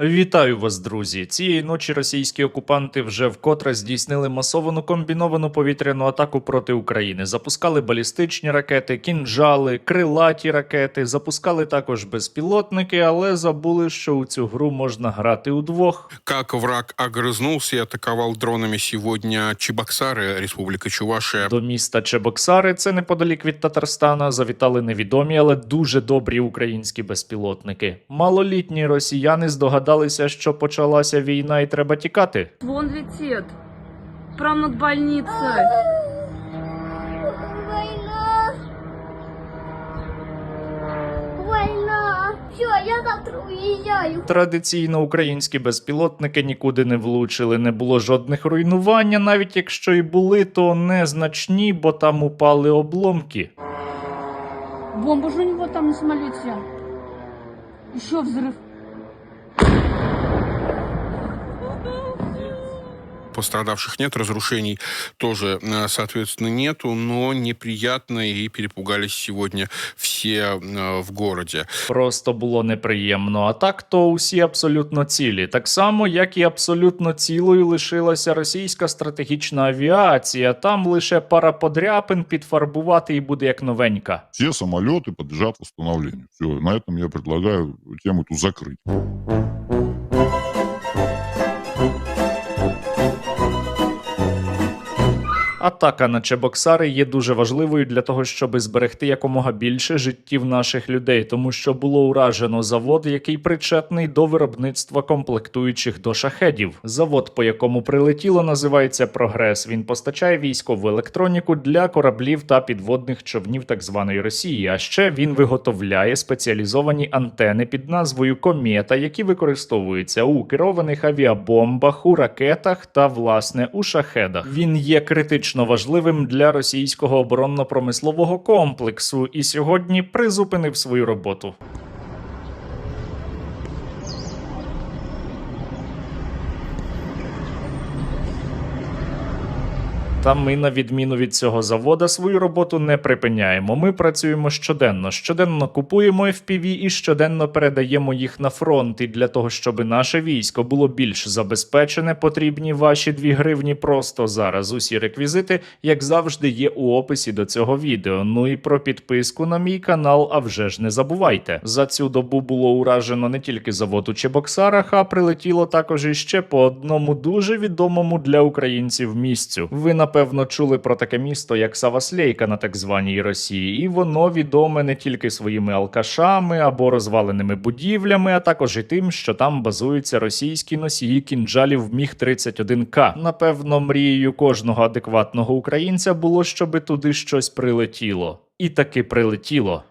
Вітаю вас, друзі! Цієї ночі російські окупанти вже вкотре здійснили масовану комбіновану повітряну атаку проти України. Запускали балістичні ракети, кінжали, крилаті ракети, запускали також безпілотники, але забули, що у цю гру можна грати удвох. Как враг огрызнулся и атаковал дронами сегодня Чебоксары, Республика Чувашия. До міста Чебоксари, це неподалік від Татарстана, завітали невідомі, але дуже добрі українські безпілотники. Малолітні росіяни здогадалися, що почалася війна і треба тікати. Вон летит. Прям над больницей. Война! Война! Все, я завтра уезжаю. Традиційно українські безпілотники нікуди не влучили, не було жодних руйнувань, навіть якщо і були, то незначні, бо там упали обломки. Бомба же у него там на самолете. Еще взрыв. Пострадавших нет, разрушений тоже, э, соответственно, нету, но неприятно и перепугались сегодня все э, в городе. Просто було неприємно. А так то усі абсолютно цілі. Так само, як і абсолютно цілою лишилася російська стратегічна авіація. Там лише пара подряпин підфарбувати і буде як новенька. все самолеты подлежат восстановлению. Все, на этом я предлагаю тему эту закрыть. Атака на Чебоксари є дуже важливою для того, щоб зберегти якомога більше життів наших людей, тому що було уражено завод, який причетний до виробництва комплектуючих до шахедів. Завод, по якому прилетіло, називається Прогрес. Він постачає військову електроніку для кораблів та підводних човнів так званої Росії. А ще він виготовляє спеціалізовані антени під назвою Комета, які використовуються у керованих авіабомбах, у ракетах та власне у шахедах. Він є критично важливим для російського оборонно-промислового комплексу і сьогодні призупинив свою роботу. Та ми, на відміну від цього завода, свою роботу не припиняємо. Ми працюємо щоденно. Щоденно купуємо FPV і щоденно передаємо їх на фронт. І для того, щоб наше військо було більш забезпечене, потрібні ваші дві гривні просто зараз. Усі реквізити, як завжди, є у описі до цього відео. Ну і про підписку на мій канал, а вже ж не забувайте. За цю добу було уражено не тільки завод у Чебоксарах, а прилетіло також іще по одному дуже відомому для українців місцю. Ви напевно чули про таке місто, як Саваслейка на так званій Росії, і воно відоме не тільки своїми алкашами або розваленими будівлями, а також і тим, що там базуються російські носії кінжалів Міг 31 к Напевно, мрією кожного адекватного українця було, щоби туди щось прилетіло. І таки прилетіло.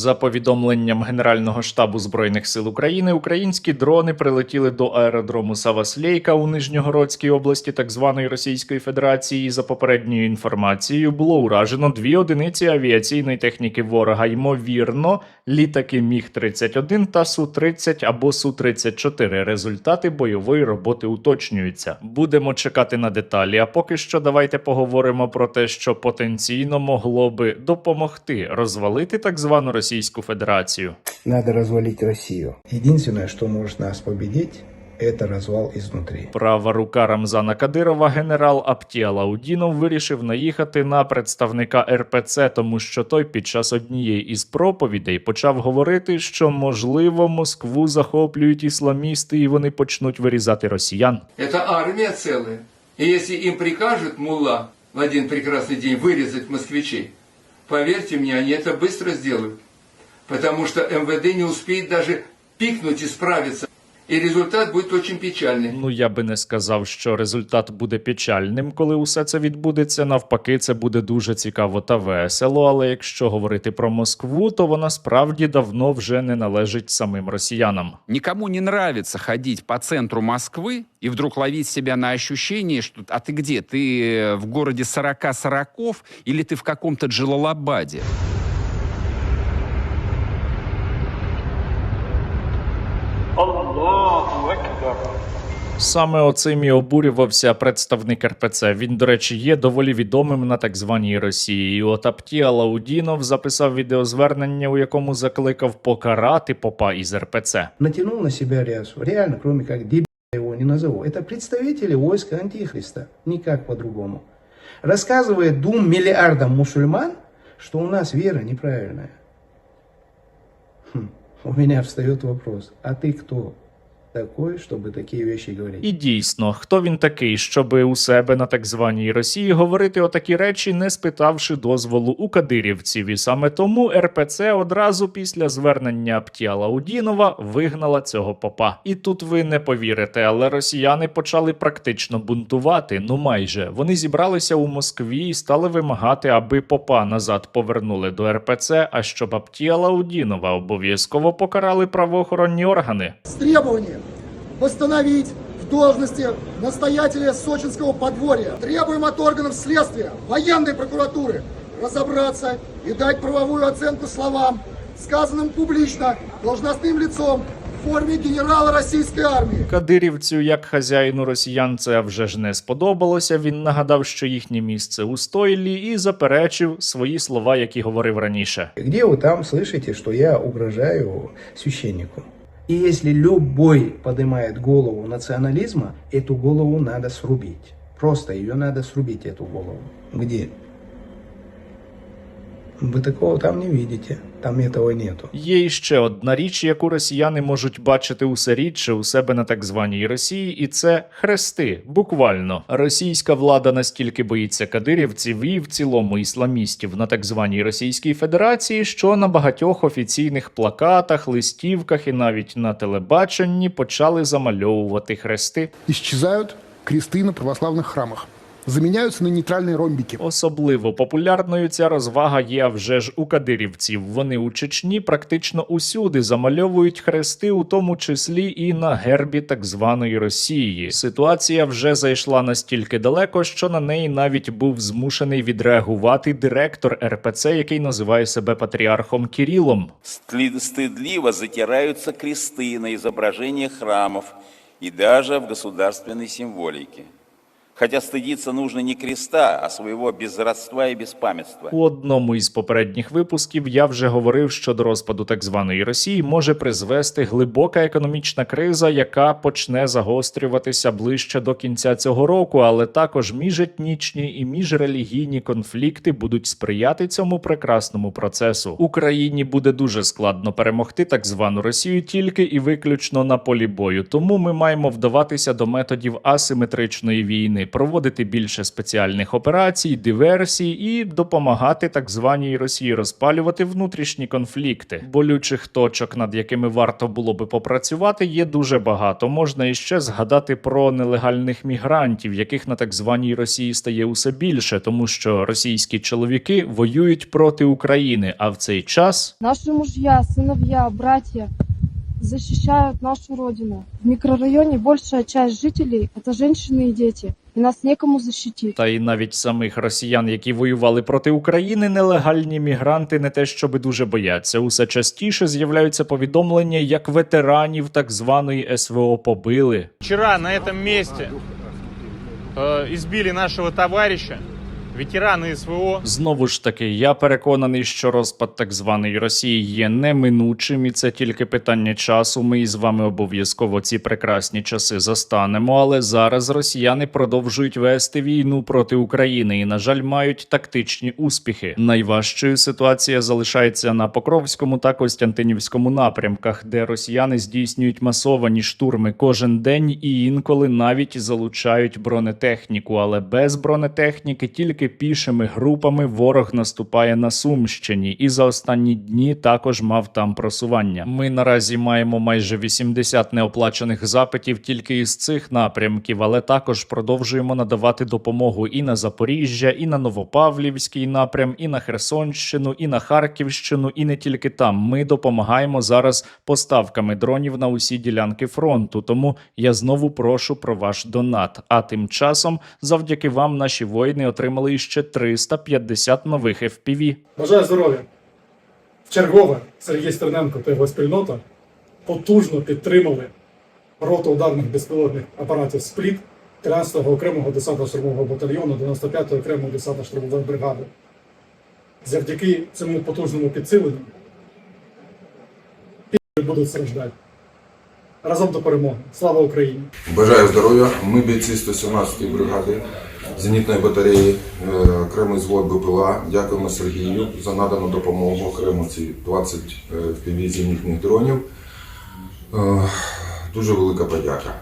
За повідомленням Генерального штабу збройних сил України, українські дрони прилетіли до аеродрому Саваслейка у Нижньогородській області так званої Російської Федерації. За попередньою інформацією було уражено дві одиниці авіаційної техніки ворога. Ймовірно, літаки Міг 31 та Су 30 або Су 34 Результати бойової роботи уточнюються. Будемо чекати на деталі. А поки що давайте поговоримо про те, що потенційно могло би допомогти розвалити так звану Російську Федерацію. Надо розвалити Росію. Єдине, що може нас победить, это развал изнутри. Права рука Рамзана Кадирова, генерал Аптія Лаудінов, вирішив наїхати на представника РПЦ, тому що той під час однієї із проповідей почав говорити, що можливо Москву захоплюють ісламісти і вони почнуть вирізати росіян. Это армия целая. И если им прикажет мулла в один прекрасный день вырезать москвичей, поверьте мне, они это быстро сделают. Потому что МВД не успеет даже пикнуть и справиться. И результат будет очень печальный. Ну я би не сказав, що результат буде печальним, коли усе це відбудеться. Навпаки, це буде дуже цікаво та весело. Але якщо говорити про Москву, то вона справді давно вже не належить самим росіянам. Никому не нравится ходить по центру Москвы и вдруг ловить себя на ощущение, что а ты где? Ты э, в городе 40 сороков или ты в каком-то Джалалабаде? Саме оцим і обурювався представник РПЦ. Він, до речі, є доволі відомим на так званій Росії. І от Аптія Лаудінов записав відеозвернення, у якому закликав покарати попа із РПЦ. Натянул на себя рясу. Реально, кроме как дебила его не назову. Это представители войска Антихриста. Никак по-другому. Рассказывает двум миллиардам мусульман, что у нас вера неправильная. У меня встает вопрос, а ты кто такой, чтобы такие вещи говорить? І дійсно, хто він такий, щоби у себе на так званій Росії говорити отакі речі, не спитавши дозволу у кадирівців. І саме тому РПЦ одразу після звернення Аптія Лаудінова вигнала цього попа. І тут ви не повірите, але росіяни почали практично бунтувати. Ну майже вони зібралися у Москві і стали вимагати, аби попа назад повернули до РПЦ. А щоб Аптія Лаудінова обов'язково покарали правоохоронні органи. с требованием восстановить в должности настоятеля сочинского подворья. Требуем от органов следствия, военной прокуратуры разобраться и дать правовую оценку словам, сказанным публично должностным лицом в форме генерала российской армии. Кадирівцю, як хазяїну росіян, це вже ж не сподобалося. Він нагадав, що їхнє місце у стойлі, і заперечив свої слова, які говорив раніше. Где вы там слышите, что я угрожаю священнику? И если любой поднимает голову национализма, эту голову надо срубить. Просто ее надо срубить, эту голову. Где? Вы такого там не видите. Там этого нету. Є іще одна річ, яку росіяни можуть бачити усе рідше у себе на так званій Росії, і це хрести. Буквально російська влада настільки боїться кадирівців і в цілому ісламістів на так званій Російській Федерації, що на багатьох офіційних плакатах, листівках і навіть на телебаченні почали замальовувати хрести. Исчезают кресты на православных храмах. Заменяются на нейтральные ромбики. Особливо популярною ця розвага є вже ж у кадирівців. Вони у Чечні практично усюди замальовують хрести, у тому числі і на гербі так званої Росії. Ситуація вже зайшла настільки далеко, що на неї навіть був змушений відреагувати директор РПЦ, який називає себе патріархом Кірілом. Стли- Стыдливо затираются кресты на изображениях храмов и даже в государственной символике. Хотя стыдиться нужно не креста, а своего безродства и беспамятства. У одному із попередніх випусків я вже говорив, що до розпаду так званої Росії може призвести глибока економічна криза, яка почне загострюватися ближче до кінця цього року, але також міжетнічні і міжрелігійні конфлікти будуть сприяти цьому прекрасному процесу. Україні буде дуже складно перемогти так звану Росію тільки і виключно на полі бою. Тому ми маємо вдаватися до методів асиметричної війни, проводити більше спеціальних операцій, диверсій і допомагати так званій Росії розпалювати внутрішні конфлікти. Болючих точок, над якими варто було би попрацювати, є дуже багато. Можна іще згадати про нелегальних мігрантів, яких на так званій Росії стає усе більше, тому що російські чоловіки воюють проти України. А в цей час Наши мужья, сыновья, братья защищают нашу родину. В микрорайоне большая часть жителей – это женщины и дети. нас некому защитить. Та й навіть самих росіян, які воювали проти України, нелегальні мігранти не те, щоби дуже бояться. Усе частіше з'являються повідомлення, як ветеранів так званої СВО побили. Вчора на этом місці е, ізбили нашого товарища, ветерана СВО. Знову ж таки, я переконаний, що розпад так званої Росії є неминучим, і це тільки питання часу. Ми із вами обов'язково ці прекрасні часи застанемо. Але зараз росіяни продовжують вести війну проти України і, на жаль, мають тактичні успіхи. Найважчою ситуація залишається на Покровському та Костянтинівському напрямках, де росіяни здійснюють масовані штурми кожен день і інколи навіть залучають бронетехніку, але без бронетехніки тільки пішими групами ворог наступає на Сумщині, і за останні дні також мав там просування. Ми наразі маємо майже 80 неоплачених запитів тільки із цих напрямків, але також продовжуємо надавати допомогу і на Запоріжжя, і на Новопавлівський напрям, і на Херсонщину, і на Харківщину, і не тільки там. Ми допомагаємо зараз поставками дронів на усі ділянки фронту. Тому я знову прошу про ваш донат. А тим часом, завдяки вам, наші воїни отримали іще 350 нових FPV. Бажаю здоров'я. Чергове Сергій Стерненко та його спільнота потужно підтримали рота ударних безпілотних апаратів «Спліт» 13-го окремого десантно-штурмового батальйону 95-ї окремої десантно-штурмової бригади. Завдяки цьому потужному підсиленню будуть страждати. Разом до перемоги. Слава Україні! Бажаю здоров'я. Ми бійці 117-ї бригади зенітної батареї, е, окремий звод БПЛА. Дякуємо Сергію за надану допомогу. Окремо ці 20 FPV зенітних дронів. Е, Дуже велика подяка.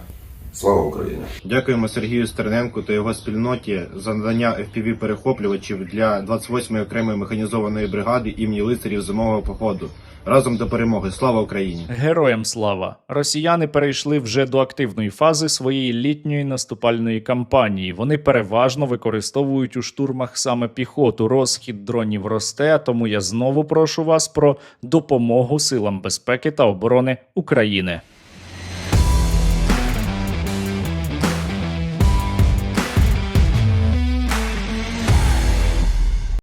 Слава Україні! Дякуємо Сергію Стерненку та його спільноті за надання fpv перехоплювачів для 28-ї окремої механізованої бригади імені лицарів зимового походу. Разом до перемоги. Слава Україні! Героям слава! Росіяни перейшли вже до активної фази своєї літньої наступальної кампанії. Вони переважно використовують у штурмах саме піхоту. Розхід дронів росте. Тому я знову прошу вас про допомогу силам безпеки та оборони України.